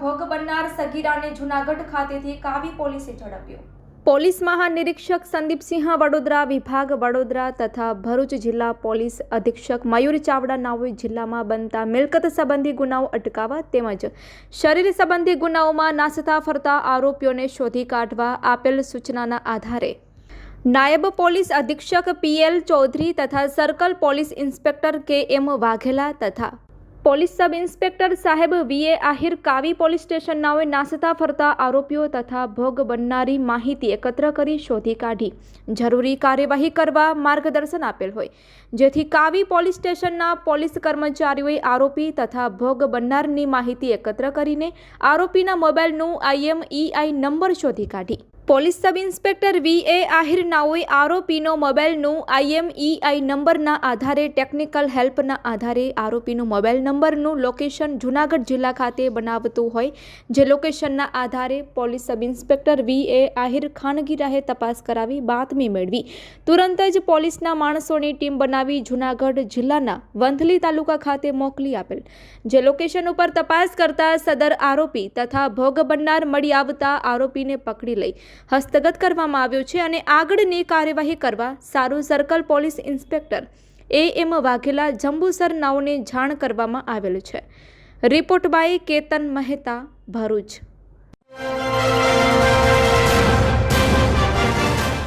ભોગ બનનાર સગીરાને જૂનાગઢ ખાતેથી કાવી પોલીસે ઝડપ્યો. પોલીસ મહાનિરીક્ષક સંદીપસિંહ વડોદરા, વિભાગ વડોદરા તથા ભરૂચ જિલ્લા પોલીસ અધિક્ષક મયુર ચાવડા નાઓએ જિલ્લામાં બનતા મિલકત સંબંધી ગુનાઓ અટકાવવા તેમજ શરીર સંબંધી ગુનાઓમાં નાસતા ફરતા આરોપીઓને શોધી કાઢવા આપેલ સૂચનાના આધારે. નાયબ પોલીસ અધિક્ષક પીએલ ચૌધરી તથા સર્કલ પોલીસ ઇન્સ્પેક્ટર કે એમ વાઘેલા તથા પોલીસ સબ ઇન્સ્પેક્ટર સાહેબ વીએ આહિર કાવી પોલીસ સ્ટેશનનાઓએ નાસતા ફરતા આરોપીઓ તથા ભોગ બનનારી માહિતી એકત્ર કરી શોધી કાઢી. જરૂરી કાર્યવાહી કરવા માર્ગદર્શન આપેલ હોય. જેથી કાવી પોલીસ સ્ટેશનના પોલીસ કર્મચારીઓએ આરોપી તથા ભોગ બનનારની માહિતી એકત્ર કરીને આરોપીના મોબાઈલનું આઈએમઈઆઈ નંબર શોધી કાઢી. Police sub inspector V A આહિરનાઓએ આરોપીનો મોબાઈલનું આઈએમઈઆઈ નંબરના આધારે ટેકનિકલ હેલ્પના આધારે આરોપીનું મોબાઈલ નંબરનું લોકેશન જૂનાગઢ જિલ્લા ખાતે બનાવતું હોય, જે લોકેશનના આધારે police sub inspector V A Ahir ખાનગી રાહે તપાસ કરાવી બાતમી મેળવી. તુરંત જ પોલીસના માણસોની ટીમ બનાવી જૂનાગઢ જિલ્લાના વંથલી તાલુકા ખાતે મોકલી આપેલ, જે લોકેશન ઉપર તપાસ કરતા સદર આરોપી તથા ભોગ બનનાર મળી આવતા આરોપીને પકડી લઈ હસ્તગત કરવામાં આવ્યો છે અને આગળની કાર્યવાહી કરવા સારું circle police inspector A M Vaghela Jambusar નાઓને જાણ કરવામાં આવેલ છે. Report by Ketan Mehta Bharuch.